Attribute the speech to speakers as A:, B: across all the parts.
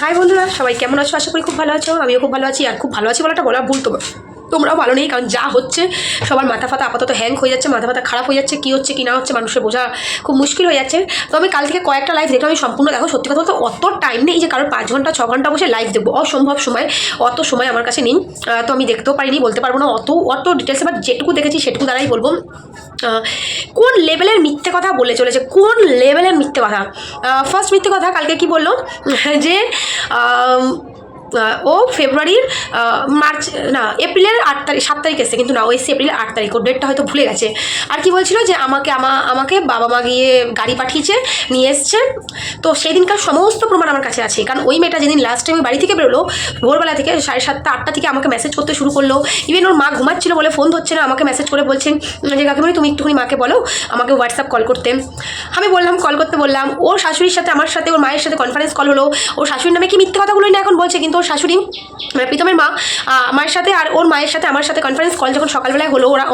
A: High বন্ধুরা, সবাই কেমন আছো? আশা করি খুব ভালো আছো। আমিও খুব ভালো আছি আর খুব ভালো আছি বলাটা বলা ভুল তোমার তোমরাও ভালো নেই, কারণ যা হচ্ছে সবার মাথা ফাতা আপাতত হ্যাং হয়ে যাচ্ছে, মাথা ফাতা খারাপ হয়ে যাচ্ছে, কী হচ্ছে, কী না হচ্ছে, মানুষের বোঝা খুব মুশকিল হয়ে যাচ্ছে। তো আমি কাল থেকে কয়েকটা লাইভ দেখলাম, আমি সম্পূর্ণ দেখো, সত্যি কথা বলতে অত টাইম নেই যে কারোর পাঁচ ঘণ্টা, ছ ঘণ্টা বসে লাইভ দেখব। অসম্ভব সময়, অত সময় আমার কাছে নেই। তো আমি দেখতেও পারিনি, বলতে পারব না, অত অত ডিটেলসে বা যেটুকু দেখেছি সেটুকু দ্বারাই বলব। কোন লেভেলের মিথ্যে কথা বলে চলেছে? কোন লেভেলের মিথ্যে কথা? ফার্স্ট মিথ্যে কথা কালকে কি বলল? যে ও ফেব্রুয়ারির মার্চ, না, এপ্রিলের আট তারিখ, সাত তারিখ এসছে, কিন্তু না, ও এসছে এপ্রিলের আট তারিখ, ওর ডেটটা হয়তো ভুলে গেছে। আর কি বলছিল যে আমাকে, আমা, আমাকে বাবা মা গিয়ে গাড়ি পাঠিয়েছে, নিয়ে এসছে। তো সেই দিনকার সমস্ত প্রমাণ আমার কাছে আছে, কারণ ওই মেয়েটা যেদিন লাস্ট টাইম বাড়ি থেকে বেরোলো, ভোরবেলা থেকে, সাড়ে সাতটা, আটটা থেকে আমাকে মেসেজ করতে শুরু করল। ইভেন ওর মা ঘুমাচ্ছিল বলে ফোন ধরছে না, আমাকে মেসেজ করে বলছেন, যে কাকিমণি, তুমি একটুখানি মাকে বলো, আমাকে হোয়াটসঅ্যাপ কল করতে। আমি বললাম কল করতে বললাম, ওর শাশুড়ির সাথে, আমার সাথে, ওর মায়ের সাথে কনফারেন্স কল হলো। ওর শাশুড়ির নামে কি মিথ্যে কথাগুলোই না এখন বলছে, কিন্তু ওর শাশুড়ি মানে প্রীতমের মা আমার সাথে আর ওর মায়ের সাথে আমার সাথে কনফারেন্স কল যখন সকালবেলায় হলো, ওরা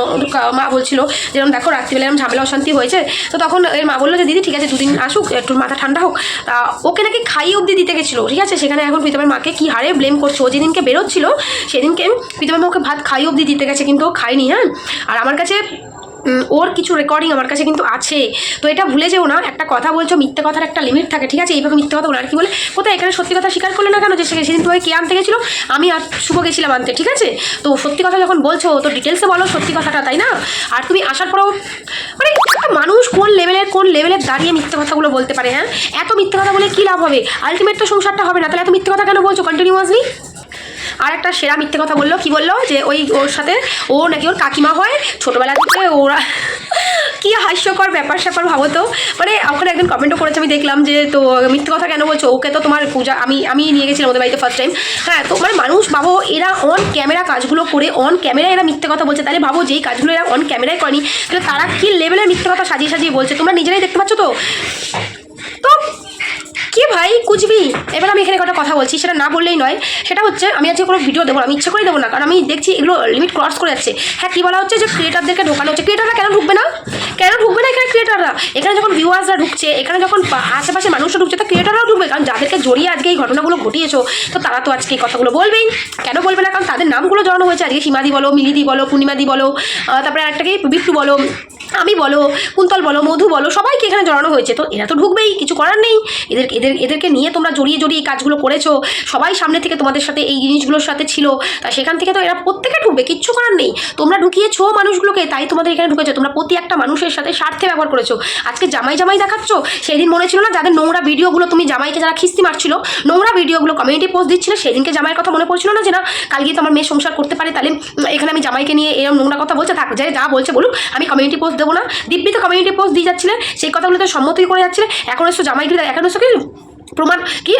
A: মা বলছিল যেরকম দেখো রাত্রিবেলা এরকম ঝামেলা, অশান্তি হয়েছে। তো তখন এর মা বলল যে, দিদি, ঠিক আছে, দুদিন আসুক, একটু মাথা ঠান্ডা হোক। তা ওকে নাকি খাইয়ে অবধি দিতে গেছিল, ঠিক আছে? সেখানে এখন প্রীতমের মাকে কি হারে ব্লেম করছে? ও যেদিনকে বেরোচ্ছিল, সেদিনকে প্রীতমের মা ওকে ভাত খাইয়ে অবধি দিতে গেছে, কিন্তু ও খায়নি হ্যাঁ? আর আমার কাছে ওর কিছু রেকর্ডিং আমার কাছে কিন্তু আছে। তো এটা ভুলে যেও না, একটা কথা বলছো, মিথ্যে কথার একটা লিমিট থাকে, ঠিক আছে? এইভাবে মিথ্যে কথা বলে আর কি বলে? কোথায়? এখানে সত্যি কথা স্বীকার করলে না কেন যে সেদিন তোমাকে কে আনতে গেছিল? আমি আর শুভ গেছিলাম আনতে, ঠিক আছে? তো সত্যি কথা যখন বলছো, তো ডিটেলসে বলো সত্যি কথাটা, তাই না? আর তুমি আসার পরেও মানে মানুষ কোন লেভেলের কোন লেভেলের দাঁড়িয়ে মিথ্যে কথাগুলো বলতে পারে হ্যাঁ? এত মিথ্যে কথা বলে কী লাভ হবে? আলটিমেট তো সংসারটা হবে না, তাহলে এত মিথ্যে কথা কেন বলছো? কন্টিনিউয়াসলি আর একটা সেরা মিথ্যে কথা বলল, কি বলল? যে ওই ওর সাথে ও নাকি ওর কাকিমা হয়, ছোটোবেলা থেকে ওরা কি হাস্যকর ব্যাপার স্যাপার ভাবো তো। মানে ওখানে একদিন কমেন্টও করেছে, আমি দেখলাম যে, তো মিথ্যে কথা কেন বলছো? ওকে তো তোমার পূজা, আমি আমি নিয়ে গেছিলাম ওদের বাড়িতে ফার্স্ট টাইম হ্যাঁ তো মানে মানুষ ভাবো, এরা অন ক্যামেরা কাজগুলো করে অন ক্যামেরায় এরা মিথ্যে কথা বলছে। তাহলে ভাবো যেই কাজগুলো এরা অন ক্যামেরায় করেনি, তাহলে তারা কি লেভেলের মিথ্যে কথা সাজিয়ে সাজিয়ে বলছে? তোমরা নিজেরাই দেখতে পাচ্ছ তো তো? কি ভাই কুচবি এবার আমি এখানে একটা কথা বলছি, সেটা না বললেই নয়। সেটা হচ্ছে, আমি আজকে কোনো ভিডিও দেবো আমি ইচ্ছে করে দেবো না, কারণ আমি দেখছি এগুলো লিমিট ক্রস করে যাচ্ছে। হ্যাঁ কী বলা হচ্ছে যে ক্রিয়েটারদেরকে ঢোকানো হচ্ছে? ক্রিয়েটাররা কেন ঢুকবে না? কেন ঢুকবে না এখানে ক্রিয়েটাররা এখানে যখন ভিউয়ার্সরা ঢুকছে, এখানে যখন আশেপাশে মানুষরা ঢুকছে, তো ক্রিয়েটাররাও ঢুকবে? কারণ যাদেরকে জড়িয়ে আজকে এই ঘটনাগুলো ঘটিয়েছো, তো তারা তো আজকে এই কথাগুলো বলবেই। কেন বলবে না? কারণ তাদের নামগুলো জড়ানো হয়েছে। আজকে সীমাদি বলো, মিলিদি বলো, পূর্ণিমাদি বলো তারপরে আরেকটা কি বিট্টু বলো আমি বলো, কুন্তল বলো, মধু বলো, সবাইকে এখানে জড়ানো হয়েছে। তো এরা তো ঢুকবেই, কিছু করার নেই। এদের এদের, এদেরকে নিয়ে তোমরা জড়িয়ে জড়িয়ে এই কাজগুলো করেছ। সবাই সামনে থেকে তোমাদের সাথে এই জিনিসগুলোর সাথে ছিল। তা সেখান থেকে তো এরা প্রত্যেকে ঢুকবে, কিচ্ছু করার নেই। তোমরা ঢুকিয়েছো মানুষগুলোকে, তাই তোমাদের এখানে ঢুকেছো। তোমরা প্রতি একটা মানুষের সাথে স্বার্থে ব্যবহার করেছ। আজকে জামাই জামাই দেখাচ্ছ? সেদিন মনে ছিল না যাদের নোংরা ভিডিওগুলো তুমি জামাইকে যারা খিস্তি মারছিল, নোংরা ভিডিওগুলো কমিউনিটি পোস্ট দিচ্ছিলে, সেদিনকে জামাইয়ের কথা মনে পড়ছিল না যে না কাল গিয়ে তো আমার মেয়ে সংসার করতে পারে, তাহলে এখানে আমি জামাইকে নিয়ে এরকম নোংরা কথা বলছে, থাক, যে যা বলছে বলুক, আমি কমিউনিটি পোস্ট দেবো না দিব্যি তো কমিউনিটি পোস্ট দিয়ে যাচ্ছিলে, সেই কথাগুলো তো সম্মতি করে যাচ্ছিলে। এখন এসো জামাইকে, এখন এসো কি? প্রমাণ কি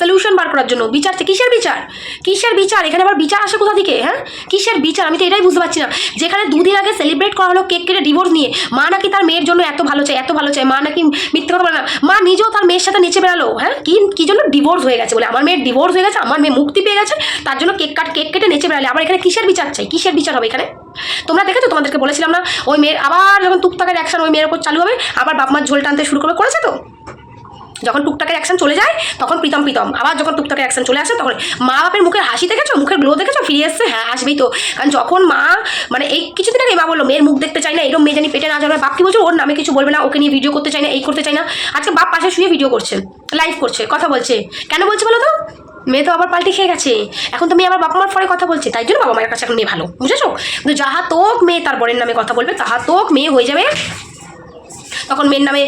A: সলিউশন বার করার জন্য? বিচার কিসের বিচার? কিসের বিচার? এখানে আবার বিচার আসে কোথা থেকে হ্যাঁ? কিসের বিচার? আমি তো এটাই বুঝতে পারছি না। যেখানে দুদিন আগে সেলিব্রেট করা হলো কেক কেটে ডিভোর্স নিয়ে, মা নাকি তার মেয়ের জন্য এত ভালো চায়, এত ভালো চায়, মা নাকি মিথ্যে কথা বলে না। মা নিজেও তার মেয়ের সাথে নিচে বেরালো হ্যাঁ? কি কি জন্য ডিভোর্স হয়ে গেছে বলে? আমার মেয়ের ডিভোর্স হয়ে গেছে, আমার মেয়ে মুক্তি পেয়ে গেছে, তার জন্য কেক কাট কেক কেটে নেচে বেড়ালে। আবার এখানে কিসের বিচার চাই? কিসের বিচার হবে এখানে? তোমরা দেখেছ? তোমাদেরকে বলেছিলাম না, ওই মেয়ের আবার যখন টুকটাকের অ্যাকশন ওই মেয়ের উপর চালু হবে, আবার বাপ মার ঝোল টানতে শুরু করবে। করেছে তো? যখন টুকটাকের অ্যাকশন চলে যায়, তখন প্রীতম প্রীতম। আবার যখন টুকটাকের অ্যাকশন চলে আসে, তখন মা বাপের মুখের হাসি দেখেছ? মুখের গ্লো দেখেছ? ফিরে এসছে হ্যাঁ আসবেই তো। কারণ যখন মা মানে এই কিছুদিন আগে মা বলল, মেয়ের মুখ দেখতে চাই না এরকম মেয়ে জানি পেটে না জন্মায় বাপ কি বলছো? ওর নামে কিছু বলবে না, ওকে নিয়ে ভিডিও করতে চাই না, এই করতে চাই না। আজকে বাপ পাশে শুয়ে ভিডিও করছে লাইভ করছে, কথা বলছে। কেন বলছে বলো তো? মেয়ে তো আবার পাল্টে খেয়ে গেছে। এখন তো মেয়ে আবার বাবা মার পরে কথা বলছে। তাই জন্য বাবা মায়ের কাছে এখন মেয়ে ভালো, বুঝেছ? কিন্তু যাহা তোক মেয়ে তার বরের নামে কথা বলবে, তাহা তোক মেয়ে হয়ে যাবে তখন মেয়ের নামে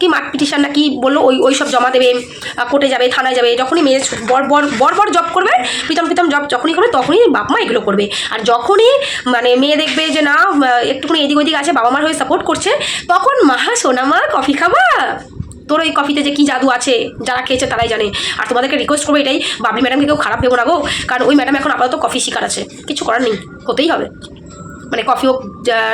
A: কি মাঠ পিটিশন না কি বলল, ওই ওই সব জমা দেবে কোর্টে যাবে, থানায় যাবে, যখনই মেয়ে বর বর বর জব করবে, প্রীতম প্রীতম জব যখনই করবে, তখনই বাপ মা এগুলো করবে। আর যখনই মানে মেয়ে দেখবে যে না একটুখানি এদিক ওদিক আছে, বাবা মার হয়ে সাপোর্ট করছে, তখন মাহা সোনা মা কফি খাবা। তোর ওই কফিতে যে কী জাদু আছে, যারা খেয়েছে তারাই জানে। আর তোমাদেরকে রিকোয়েস্ট করব এটাই, বাবলি ম্যাডামকে কেউ খারাপ ভেবো না গো, কারণ ওই ম্যাডাম এখন আপাতত কফি শিকার আছে। কিছু করার নেই, হতেই হবে। মানে কফি হোক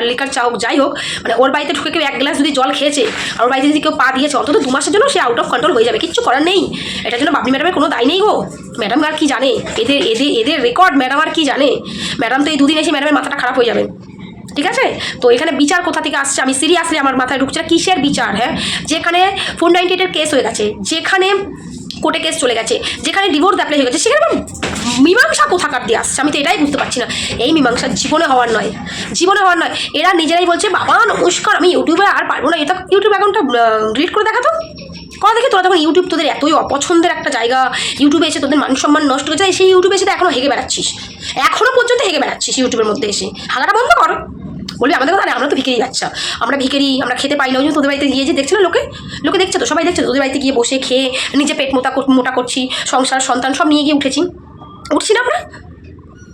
A: লিকার চা হোক, যাই হোক মানে ওর বাড়িতে ঢুকে কেউ এক গ্লাস যদি জল খেয়েছে আর ওর বাড়িতে যদি কেউ পা দিয়েছে, অন্তত দু মাসের জন্য সে আউট অফ কন্ট্রোল হয়ে যাবে, কিচ্ছু করার নেই। এটার জন্য বাবলি ম্যাডামের কোনো দায় নেই গো। ম্যাডাম আর কি জানে? এদের এদের এদের রেকর্ড ম্যাডাম আর কি জানে? ম্যাডাম তো এই দুদিন এসে ম্যাডামের মাথাটা খারাপ হয়ে যাবে। ঠিক আছে? তো এখানে বিচার কোথা থেকে আসছে? আমি সিরিয়াসলি আমার মাথায় ঢুকছে কিসের বিচার হ্যাঁ? যেখানে ফোর নাইনটি এইটের কেস হয়ে গেছে, যেখানে কোর্টে কেস চলে গেছে, যেখানে ডিভোর্স অ্যাপ্লাই হয়ে গেছে, সেখানে মীমাংসা কোথাকার দিয়ে আসছে? আমি তো এটাই বুঝতে পারছি না। এই মীমাংসা জীবনে হওয়ার নয়। জীবনে হওয়ার নয়। এরা নিজেরাই বলছে, বাবা, নমস্কার, আমি ইউটিউবে আর পারব না। এটা ইউটিউব অ্যাকাউন্টটা ডিলিট করে দেখাতো করা দেখি তোরা তখন ইউটিউব তোদের এতই অপছন্দের একটা জায়গা। ইউটিউবে এসে তোদের মান সম্মান নষ্ট হয়ে যায়। সেই ইউটিউবে এসে তো এখনও হেগে বেড়াচ্ছিস। এখনও পর্যন্ত হেগে বেড়াচ্ছিস ইউটিউবের মধ্যে এসে। হাগাটা বন্ধ কর। বলবি, আমাদের কথা আমরা তো ভিকেরি বাচ্চা। আমরা ভিকেরি আমরা খেতে পাই না। ওই জন্য তোদের বাড়িতে গিয়ে যে দেখছে না লোকে? লোকে দেখছে তো? সবাই দেখছে তোদের বাড়িতে গিয়ে বসে খেয়ে, নিজে পেট মোটা মোটা করছি, সংসার, সন্তান সব নিয়ে গিয়ে উঠেছি। উঠছি না আমরা?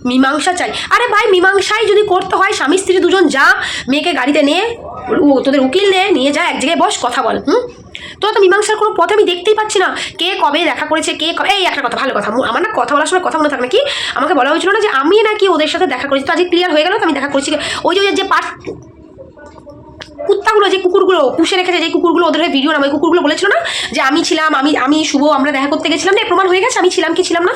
A: মীমাংসা চাই। আরে ভাই, মীমাংসাই যদি করতে হয়, স্বামী, স্ত্রী দুজন যা, মেয়েকে গাড়িতে নিয়ে, ও তোদের উকিল নে, নিয়ে যা, এক জায়গায় বস, কথা বল, হুম? তোরা তো মীমাংসার কোনো পথ আমি দেখতেই পাচ্ছি না। কে কবে দেখা করেছে, কে কবে এই একটা কথা, ভালো কথা আমার না কথা বলার সময় কথা মনে থাকে না। কি? আমাকে বলা হয়েছিল না যে আমি নাকি ওদের সাথে দেখা করেছি, তো আজকে ক্লিয়ার হয়ে গেল তো আমি দেখা করেছি। ওই যে যে পার্ট কুত্তাগুলো যে কুকুরগুলো পুষে রেখেছে যে কুকুরগুলো ওদের ভিডিও নাম ওই কুকুরগুলো বলেছিল না যে আমি ছিলাম, আমি আমি, শুভ, আমরা দেখা করতে গেছিলাম না প্রমাণ হয়ে গেছে, আমি ছিলাম কি ছিলাম না।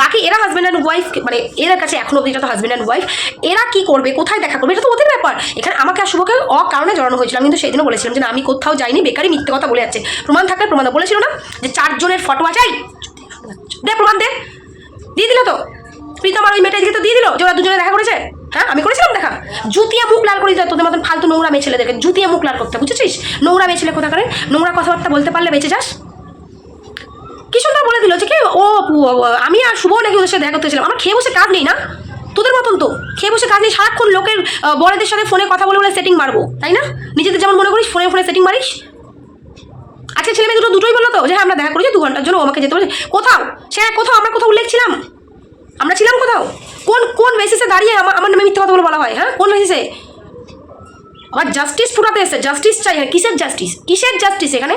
A: বাকি এরা হাজব্যান্ড অ্যান্ড ওয়াইফ মানে এদের কাছে এখনও অব্দি তো হাজব্যান্ড অ্যান্ড ওয়াইফ এরা কি করবে, কোথায় দেখা করবে, এটা তো ওদের ব্যাপার। এখানে আমাকে আর শুভকে অকারণে জড়ানো হয়েছিল। আমি কিন্তু সেদিনও বলেছিলাম যে আমি কোথাও যাইনি, বেকারই মিথ্যে কথা বলে যাচ্ছে। প্রমাণ থাকলে প্রমাণ বলেছিল না যে চারজনের ফটো আছে দে প্রমাণ দে, দিয়ে দিল তো। প্রীতম আর ওই মেয়েটা এদিকে তো দিয়ে দিল যে ওরা দুজনে দেখা করেছে? হ্যাঁ আমি করেছিলাম দেখা। জুতিয়া মুখ লাল করে তোদের মতন ফালতু নোংরা মেয়ে ছেলেদেরকে। জুতিয়া মুখ লাল করতে, বুঝেছিস? নোংরা মেয়ে ছেলে কোথা করে নোংরা কথাবার্তা বলতে পারলে বেঁচে যাস। কি সুন্দর বলে দিল যে কি, ও আমি আর শুভ নাকি ওদের সাথে দেখা করতেছিলাম আমার খেয়ে বসে কাজ নেই না? তোদের মতন তো। খেয়ে বসে কাজ নেই, সারাক্ষণ লোকের বড়দের সাথে ফোনে কথা বলে বলে সেটিং মারবো, তাই না? নিজেদের যেমন মনে করিস, ফোনে ফোনে সেটিং মারিস। আজকে ছেলে মেয়ে দুটো দুটোই বলল তো যে হ্যাঁ আমরা দেখা করেছি, দু ঘণ্টার জন্য আমাকে যেতে বলেছে। কোথাও? সে কোথাও, আমরা কোথাও উল্লেখ ছিলাম? আমরা ছিলাম কোথাও? কোন কোন বেসিসে দাঁড়িয়ে আমার আমার নামে মিথ্যে কথা বলে বলা হয় হ্যাঁ? কোন বেসিসে আবার জাস্টিস ফুটাতে এসে জাস্টিস চাই হ্যাঁ কিসের জাস্টিস কিসের জাস্টিস এখানে?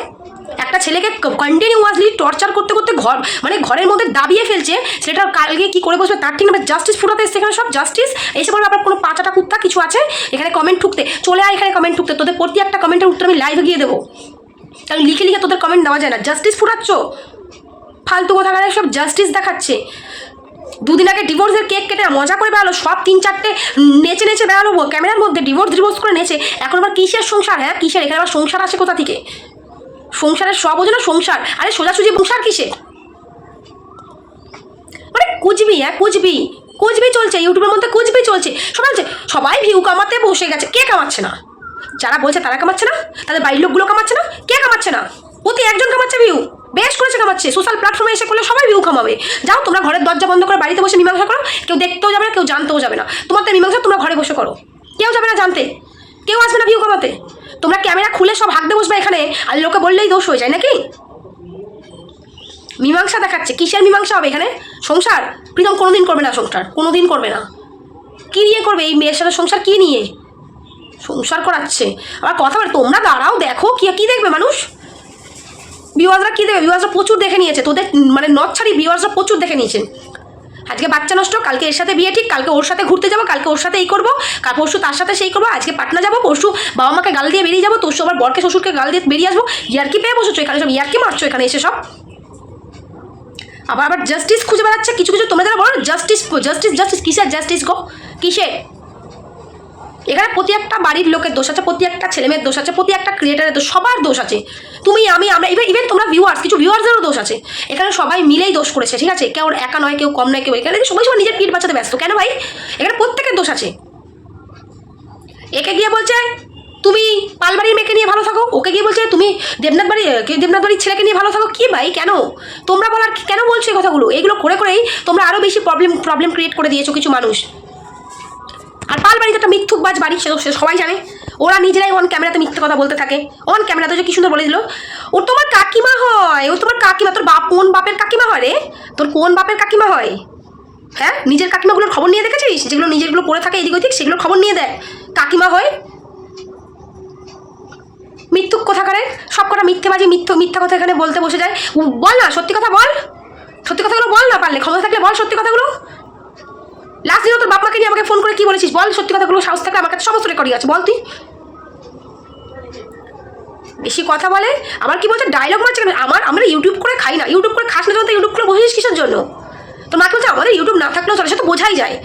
A: একটা ছেলেকে কন্টিনিউয়াসলি টর্চার করতে করতে ঘর মানে ঘরের মধ্যে দাবিয়ে ফেলছে, সেটা কালকে কি করে বসবে তার ঠিক জাস্টিস ফুটাতে এসছে এখানে সব জাস্টিস এসে বলবে আপনার কোনো পাঁচাটা কুত্তা কিছু আছে? এখানে কমেন্ট ঠুকতে চলে আয় এখানে কমেন্ট ঠুকতে তোদের প্রতি একটা কমেন্টের উত্তর আমি লাইভে গিয়ে দেবো। কারণ লিখে লিখে তোদের কমেন্ট দেওয়া যায় না জাস্টিস ফুটাচ্ছ? ফালতু কথা সব জাস্টিস দেখাচ্ছে। দুদিন আগে ডিভোর্সের কেক কেটে মজা করে বেড়ালো, সব তিন চারটে নেচে নেচে বেড়ালো ক্যামেরার মধ্যে ডিভোর্স ডিভোর্স করে নেচে। এখন আবার কিসের সংসার হ্যাঁ? কিসের? এখানে আবার সংসার আসে কোথা থেকে? সংসারের সব বোঝো না সংসার। আরে সোজাসুজি সংসার কিসের মানে কুচবি হ্যাঁ কুচবি কুচবি চলছে, ইউটিউবের মধ্যে কুচবি চলছে। সবাই সবাই ভিউ কামাতে বসে গেছে, কে কামাচ্ছে না? যারা বলছে তারা কামাচ্ছে না? তাদের বাড়ির লোকগুলো কামাচ্ছে না? কে কামাচ্ছে না? প্রতি একজন কামাচ্ছে ভিউ বেশ করেছে কামাচ্ছে সোশ্যাল প্ল্যাটফর্মে এসে করলে সবাই ভিউ কামাবে যাও, তোমরা ঘরের দরজা বন্ধ করে বাড়িতে বসে মীমাংসা করো। কেউ দেখতেও যাবে না, কেউ জানতেও যাবে না। তোমাদের মীমাংসা তোমরা ঘরে বসে করো। কেউ যাবে না জানতে। কেউ আসবে না ভিউ কামাতে তোমরা ক্যামেরা খুলে সব হাঁকতে বসবে এখানে। আর লোকে বললেই দোষ হয়ে যায়, নাকি? মীমাংসা দেখাচ্ছে। কিসের মীমাংসা হবে এখানে? সংসার? প্রীতম কোনোদিন করবে না সংসার। কোনোদিন করবে না। কী নিয়ে করবে? এই মেয়ের সাথে সংসার কী নিয়ে? সংসার করাচ্ছে। আবার কথা বলে, তোমরা দাঁড়াও, দেখো, কি কী দেখবে মানুষ? ভিউয়ার্সরা কী দেখবে? ভিউয়ার্সরা প্রচুর দেখে নিয়েছে। তোদের মানে নট ছাড়ি ভিউয়ার্সরা প্রচুর দেখে নিয়েছে। আজকে বাচ্চা নষ্ট, কালকে এর সাথে বিয়ে ঠিক, কালকে ওর সাথে ঘুরতে যাব, কালকে ওর সাথে এই করব, কাল পরশু তার সাথে সেই করব, আজকে পাটনা যাব, পরশু বাবা মাকে গাল দিয়ে বেরিয়ে যাব তোর আবার বরকে, শ্বশুরকে গাল দিয়ে বেরিয়ে আসব ইয়ার্কি পেয়ে বসেছো এখানে সব? ইয়ার্কি মারছো এখানে এসে সব? আবার আবার জাস্টিস খুঁজে বেড়াচ্ছে, কিছু কিছু তোমরা যারা বলো জাস্টিস জাস্টিস জাস্টিস কিসের জাস্টিস গো? কিসে এখানে প্রতি একটা বাড়ির লোকের দোষ আছে, প্রতি একটা ছেলেমেয়ের দোষ আছে, প্রতি একটা ক্রিয়েটারের দোষ, সবার দোষ আছে। তুমি, আমি, আমরা ইভেন ইভেন তোমরা ভিউয়ার্স কিছু ভিউয়ার্সেরও দোষ আছে। এখানে সবাই মিলেই দোষ করেছে, ঠিক আছে? কেউ একা নয়, কেউ কম নয়, কেউ এখানে সবাই সবাই নিজের পিঠ বাঁচাতে ব্যস্ত। কেন ভাই? এখানে প্রত্যেকের দোষ আছে। একে গিয়ে বলছে, তুমি পালবাড়ির মেয়েকে নিয়ে ভালো থাকো। ওকে গিয়ে বলছে, তুমি দেবনাথ বাড়ি দেবনাথ বাড়ির ছেলেকে নিয়ে ভালো থাকো? কি ভাই, কেন? তোমরা বলার কেন বলছো এই কথাগুলো? এগুলো করে করেই তোমরা আরও বেশি প্রবলেম প্রবলেম ক্রিয়েট করে দিয়েছ কিছু মানুষ। আর পাল বাড়িতে একটা মিথ্যুকবাজ বাড়ি, সে তো সবাই জানে। ওরা নিজেরাই অন ক্যামেরাতে মিথ্যে কথা বলতে থাকে। অন ক্যামেরাতে যে কি সুন্দর বলে দিল, ও তোমার কাকিমা হয়, ও তোমার কাকিমা, তোর বাপ কোন বাপের কাকিমা হয় রে? তোর কোন বাপের কাকিমা হয়? হ্যাঁ? নিজের কাকিমাগুলোর খবর নিয়ে দেখেছিস? যেগুলো নিজেরগুলো পড়ে থাকে এদিক ওদিক, সেগুলোর খবর নিয়ে দেয় কাকিমা হয়। মৃত্যুক কোথাকারে সব কটা মিথ্যেবাজি, মিথ্য মিথ্যা কথা এখানে বলতে বসে যায়। বল না, সত্যি কথা বল। সত্যি কথাগুলো বল না পারলে। ক্ষমতা থাকলে বল সত্যি কথাগুলো। লাস্ট দিনও তোর বাপমাকে নিয়ে আমাকে ফোন করে কি বলেছিস? বল, সত্যি কথাগুলো সাহস থাকলে আমার কাছে সমস্ত রেকর্ডিং আছে, বল তুই। বেশি কথা বলে আমার কি বলছে? ডায়লগ মারছে কেন? আমার, আমরা ইউটিউব করে খাই না। ইউটিউব করে খাস না যখন তো ইউটিউব করে বসেছিস কিসের জন্য? তোর মাকে বলছে, আমাদের ইউটিউব না থাকলেও চলে, সে তো বোঝাই যায়।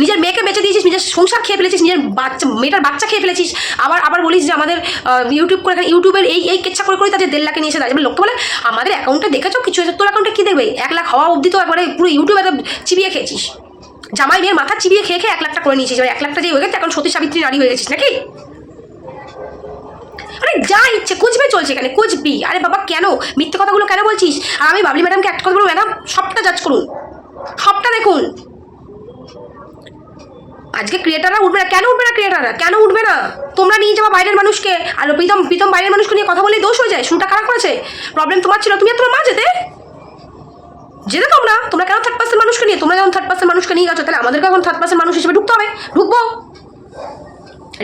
A: নিজের মেয়েকে বেঁচে দিয়েছিস, নিজের সংসার খেয়ে ফেলেছিস, নিজের বাচ্চা, মেয়েটার বাচ্চা খেয়ে ফেলেছিস। আবার আবার বলিস যে আমাদের ইউটিউব করে ইউটিউবের এই এই কেচ্ছা করে করে তাদের দেড় লাখে নিয়ে এসে দাঁড়িয়ে। লোককে বলে, আমাদের অ্যাকাউন্টে দেখেছ? কিছু হয়েছে? তোর অ্যাকাউন্টে কী দেখবে? এক লাখ হওয়া অবধি তো একবারে পুরো ইউটিউবে তো চিবিয়ে খেয়েছিস। জামাই মেয়ের মাথা চিবিয়ে খেয়ে খেয়ে এক লাখটা করে নিয়েছিস। এক লাখটা যে হয়ে গেছে, এখন সতী সাবিত্রী নারী হয়ে গেছিস নাকি? আরে যা ইচ্ছে, কুচবে চলছে এখানে, কুচবি। আরে বাবা, কেন? মিথ্যে কথাগুলো কেন বলছিস? আর আমি বাবলি ম্যাডামকে একটা কথা বলব ম্যাডাম সবটা জাজ করুন। সবটা দেখুন। আজকে ক্রিয়েটাররা উঠবে না। কেন উঠবে না ক্রিয়েটাররা কেন উঠবে না? তোমরা নিয়ে যাওয়া বাইরের মানুষকে। আর প্রীতম প্রীতম বাইরের মানুষকে নিয়ে কথা বলে দোষ হয়ে যায়। শুনটা খারাপ করেছে। প্রবলেম তোমার ছিল, তুমি আর তোমার মা যেতে? যেতে তোমরা তোমরা কেন থার্ড পার্সেন্ট মানুষকে নিয়ে, তোমরা যখন থার্ড পার্সেন্ট মানুষকে নিয়ে গেছো তাহলে আমাদেরকে এখন থার্ড পার্সেন্ট মানুষ হিসেবে ঢুকতে হবে। ঢুকবো।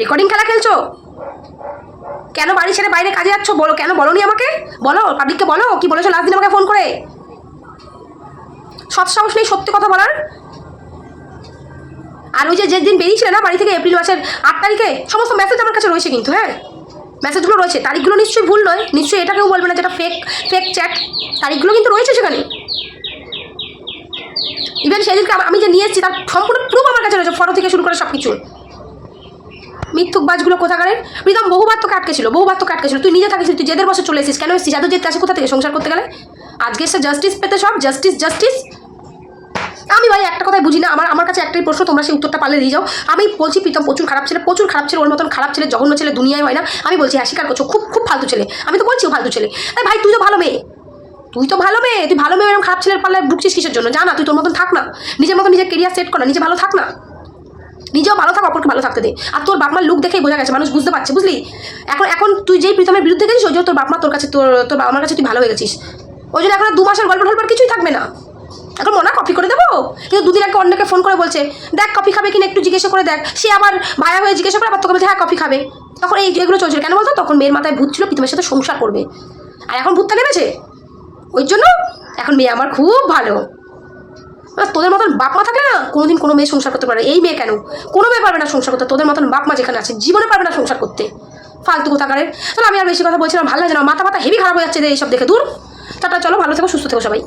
A: রেকর্ডিং খেলা খেলছো? কেন বাড়ি ছেড়ে বাইরে কাজে যাচ্ছ? বলো, কেন বলো নি আমাকে? বলো পাবলিককে বলো, কি বলেছ লাস্ট দিন আমাকে ফোন করে? সৎ সাহস নেই সত্যি কথা বলার। আর ওই যে যেদিন বেরিয়েছিলে না, বাড়ি থেকে এপ্রিল মাসের আট তারিখে, সমস্ত মেসেজ আমার কাছে রয়েছে কিন্তু হ্যাঁ? মেসেজগুলো রয়েছে, তারিখগুলো নিশ্চয়ই ভুল নয়, নিশ্চয়ই এটা কেউ বলবে না যেটা ফেক ফেক চ্যাট তারিখগুলো কিন্তু রয়েছে সেখানে। ইভেন সেদিনকে আমি যে নিয়ে এসেছি, তার সম্পূর্ণ প্রুফ আমার কাছে রয়েছে ফটো থেকে শুরু করে সব কিছু মিথ্যুক বাজগুলো কোথাকারে প্রীতম বহুবার তোকে আটকেছিল বহুবার তোকে আটকেছিল। তুই নিজে থাকিস, তুই জেদের বসে চলে এসেছিস। কেন এসেছিস? এত যেতে আসে কোথা থেকে? সংসার করতে গেলে? আজকে এসে জাস্টিস পেতে সব? জাস্টিস জাস্টিস আমি ভাই একটা কথাই বুঝি না, আমার আমার কাছে একটাই প্রশ্ন, তোমরা সেই উত্তরটা পারলে দিয়ে যাও। আমি বলছি, প্রীতম, প্রচুর খারাপ ছেলে, প্রচুর খারাপ ছেলে, ওর মতন খারাপ ছেলে, জঘন্য ছেলে, দুনিয়ায় হয় না। আমি বলছি হ্যাঁ স্বীকার করছ, খুব খুব ফালতু ছেলে। আমি তো বলছি ফালতু ছেলে। ভাই, তুই তো ভালো মেয়ে। তুই তো ভালো মেয়ে, তুই ভালো মেয়ে এরকম খারাপ ছেলের পাল্লায় ঢুকছিস কিসের জন্য? জানা, তুই তোর মতন থাক না। নিজের মতন নিজের কেরিয়ার সেট কর না নিজে ভালো থাক না। নিজেও ভালো থাক, অপরকে ভালো থাকতে দে। আর তোর বাপমার লুক দেখেই বোঝা গেছে, মানুষ বুঝতে পারছে, বুঝলি? এখন এখন তুই যেই প্রীতমের বিরুদ্ধে গেছিস, ওই জন্য তোর বাপমা তোর কাছে, তোর তোর বাবা মার কাছে তুই ভালো হয়ে গেছিস। ওই জন্য এখন দু মাসের গল্প আর কিছুই থাকবে না। এখন মনে কপি করে দেবো? কিন্তু দুদিন আগে অন্যকে ফোন করে বলছে, দেখ কপি খাবে কিনা একটু জিজ্ঞেস করে দেখ। সে আবার ভায়া হয়ে জিজ্ঞেস করে, আবার তোকে বলছে হ্যাঁ কপি খাবে। তখন এই, এগুলো চলছিল। কেন বলতো? তখন মেয়ের মাথায় ভূত ছিল, প্রীতমের সাথে সংসার করবে। আর এখন ভূতটা নেমেছে? ওই জন্য এখন মেয়ে আমার খুব ভালো। তোদের মতন বাপ মা থাকে না কোনোদিন কোনো মেয়ে সংসার করতে পারে। এই মেয়ে কেন? কোনো মেয়ে পারবে না সংসার করতে। তোদের মতন বাপ মা যেখানে আছে, জীবনে পারবে না সংসার করতে। ফালতু কোথাকারের। তাহলে আমি আর বেশি কথা বলছিলাম ভালো লাগে না। মাথা মাথা হেভি খারাপ হয়ে যাচ্ছে এইসব দেখে। দূর। তারপরে চলো ভালো থেকো, সুস্থ থেকো সবাই।